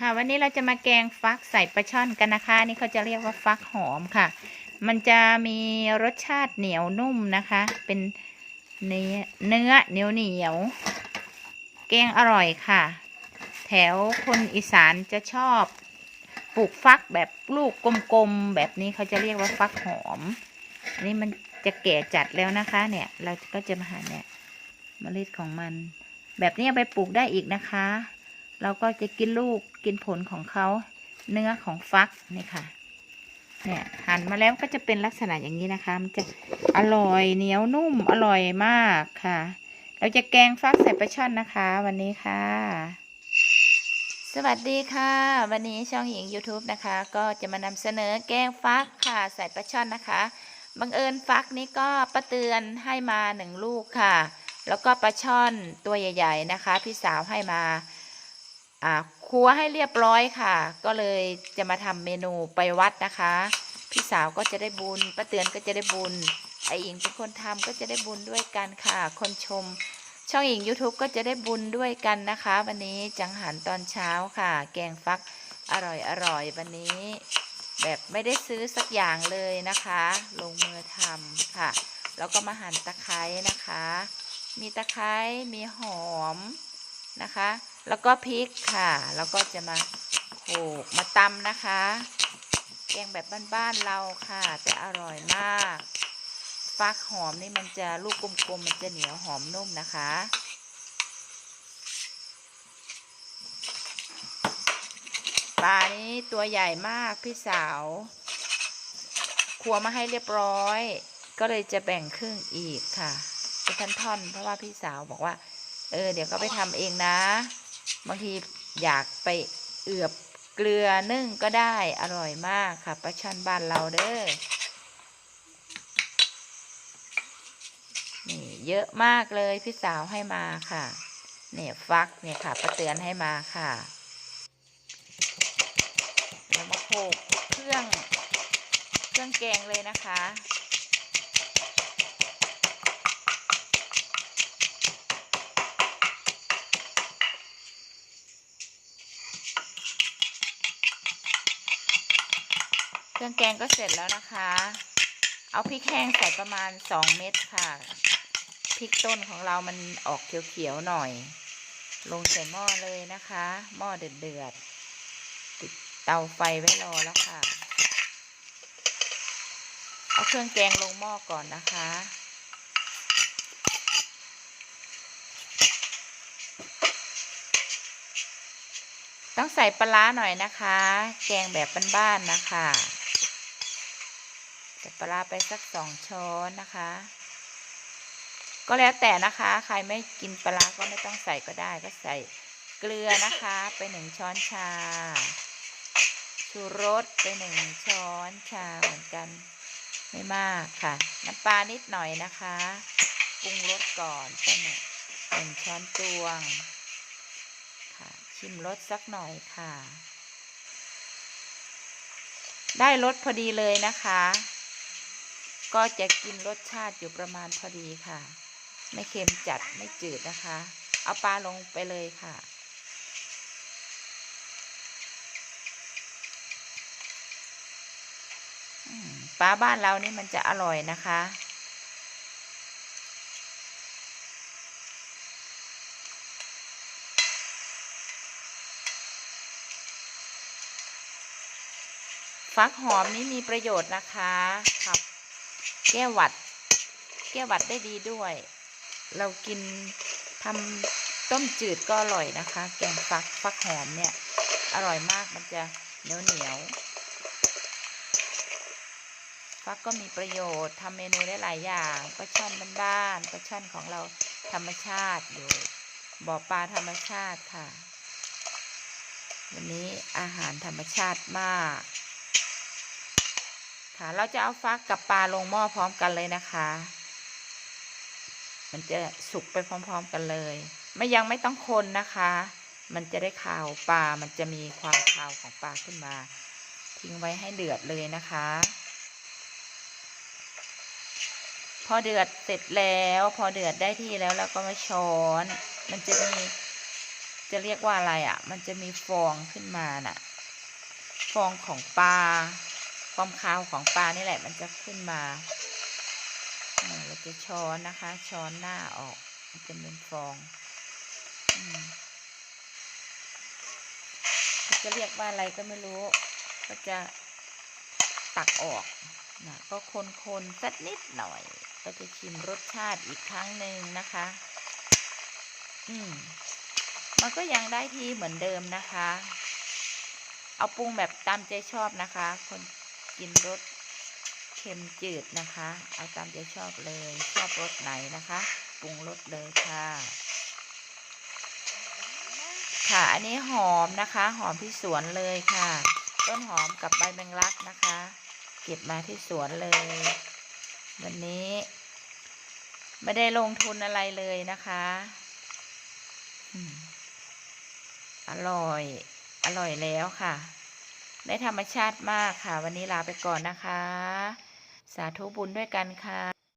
ค่ะวันนี้เราจะมาแกงฟักใส่ปลาช่อนกันนะคะนี่เขาจะเรียกว่าฟักหอมค่ะ มันจะมีรสชาติเหนียวนุ่มนะคะ เป็นเนื้อเนื้อเหนียวเหนียวแกงอร่อยค่ะ แถวคนอีสานจะชอบปลูกฟักแบบลูกกลมๆแบบนี้เขาจะเรียกว่าฟักหอมอันนี้มันจะแก่จัดแล้วนะคะเนี่ย เราก็จะมาหาเนี่ยเมล็ดของมัน แบบนี้ไปปลูกได้อีกนะคะ เราก็จะกินลูกกินผลของเขาเนื้อของฟักนี่ค่ะ เนี่ยหั่นมาแล้วก็จะเป็นลักษณะอย่างนี้นะคะ มันจะอร่อยเหนียวนุ่มอร่อยมากค่ะ เราจะแกงฟักใส่ปลาช่อนนะคะ วันนี้ค่ะ สวัสดีค่ะ วันนี้ช่องหญิง YouTube นะคะ ก็จะมานำเสนอแกงฟักค่ะใส่ปลาช่อนนะคะบังเอิญฟักนี้ก็ป้าเตือนให้มาหนึ่งลูกค่ะ แล้วก็ปลาช่อนตัวใหญ่ ๆนะคะ พี่สาวให้มา ครัวให้เรียบร้อยค่ะ ก็เลยจะมาทำเมนูไปวัดนะคะ พี่สาวก็จะได้บุญป้าเตือนก็จะได้บุญไออิงเป็นคนทำก็จะได้บุญด้วยกันค่ะ คนชม ช่องอิง YouTube ก็จะได้บุญด้วยกันนะคะ วันนี้จังหันตอนเช้าค่ะ แกงฟักอร่อยอร่อยวันนี้ แบบไม่ได้ซื้อสักอย่างเลยนะคะ ลงมือทำค่ะ แล้วก็มาหั่นตะไคร้นะคะ มีตะไคร้มีหอมนะคะ แล้วก็พริกค่ะ แล้วก็จะมาโขกมาตำนะคะ แกงแบบบ้านๆเราค่ะแต่อร่อยมาก ฟักหอมนี่มันจะลูกกลมๆมันจะเหนียวหอมนุ่มนะคะปลานี้ตัวใหญ่มากพี่สาวครัวมาให้เรียบร้อย ก็เลยจะแบ่งครึ่งอีกค่ะเป็นท่อนๆเพราะว่าพี่สาวบอกว่า เออ เดี๋ยวก็ไปทำเองนะ บางทีอยากไปเอือบเกลือนึ่งก็ได้อร่อยมากค่ะปลาช่อนบ้านเราเด้อนี่เยอะมากเลยพี่สาวให้มาค่ะ เนี่ยฟักเนี่ยค่ะป้าเตือนให้มาค่ะเรามาโขลกเครื่องเครื่องแกงเลยนะคะ รื่องแกงก็เสร็จแล้วนะคะ เอาพริกแห้งใส่ประมาณสองเม็ดค่ะ พริกต้นของเรามันออกเขียวๆหน่อย ลงใส่หม้อเลยนะคะ หม้อเดือดๆติดเตาไฟไว้รอแล้วค่ะ เอาเครื่องแกงลงหม้อก่อนนะคะต้องใส่ปลาหน่อยนะคะ แกงแบบบ้านๆนะคะ ปลาไปสักสองช้อนนะคะ ก็แล้วแต่นะคะ ใครไม่กินปลาร้าก็ไม่ต้องใส่ก็ได้ก็ใส่เกลือนะคะไปหนึ่งช้อนชา ชูรสไปหนึ่งช้อนชาเหมือนกันไม่มากค่ะ น้ำปลานิดหน่อยนะคะปรุงรสก่อนไปหนึ่งหนึ่งช้อนตวงค่ะ ชิมรสสักหน่อยค่ะได้รสพอดีเลยนะคะ ก็จะกินรสชาติอยู่ประมาณพอดีค่ะ ไม่เค็มจัดไม่จืดนะคะ เอาปลาลงไปเลยค่ะ ปลาบ้านเรานี่มันจะอร่อยนะคะฟักหอมนี้มีประโยชน์นะคะขับ แก้หวัด แก้หวัดได้ดีด้วย เรากินทำต้มจืดก็อร่อยนะคะ แกงฟักฟักหอมเนี่ย อร่อยมากมันจะเหนียวเหนียวฟักก็มีประโยชน์ทำเมนูได้หลายอย่างปลาช่อนบ้านๆปลาช่อนของเราธรรมชาติอยู่บ่อปลาธรรมชาติค่ะ วันนี้อาหารธรรมชาติมาก ค่ะ เราจะเอาฟักกับปลาลงหม้อพร้อมกันเลยนะคะ มันจะสุกไปพร้อม ๆ กันเลย ไม่ยังไม่ต้องคนนะคะ มันจะได้ข่าวปลา มันจะมีความคาวของปลาขึ้นมา ทิ้งไว้ให้เดือดเลยนะคะ พอเดือดเสร็จแล้ว พอเดือดได้ที่แล้วเราก็มาช้อน มันจะมีจะจะเรียกว่าอะไรอะ่ะ มันจะมีฟองขึ้นมาน่ะ ฟองของปลา ความคาวของปลานี่แหละ มันจะขึ้นมาเราจะช้อนนะคะ ช้อนหน้าออกมันจะเป็นฟองอมเขาจะเรียกว่าอะไรก็ไม่รู้ ก็จะตักออกนะก็คนๆสักนิดหน่อย ก็จะชิมรสชาติอีกครั้งหนึ่งนะคะ อืม มันก็ยังได้ที่เหมือนเดิมนะคะ เอาปรุงแบบตามใจชอบนะคะ คน กินรสเค็มจืดนะคะ เอาตามใจชอบเลย ชอบรสไหนนะคะปรุงรสเลยค่ะ ค่ะอันนี้หอมนะคะ หอมที่สวนเลยค่ะ ต้นหอมกับใบแมงลักนะคะ เก็บมาที่สวนเลย วันนี้ ไม่ได้ลงทุนอะไรเลยนะคะอร่อย อร่อยแล้วค่ะ ได้ธรรมชาติมากค่ะ วันนี้ลาไปก่อนนะคะ สาธุบุญด้วยกันค่ะ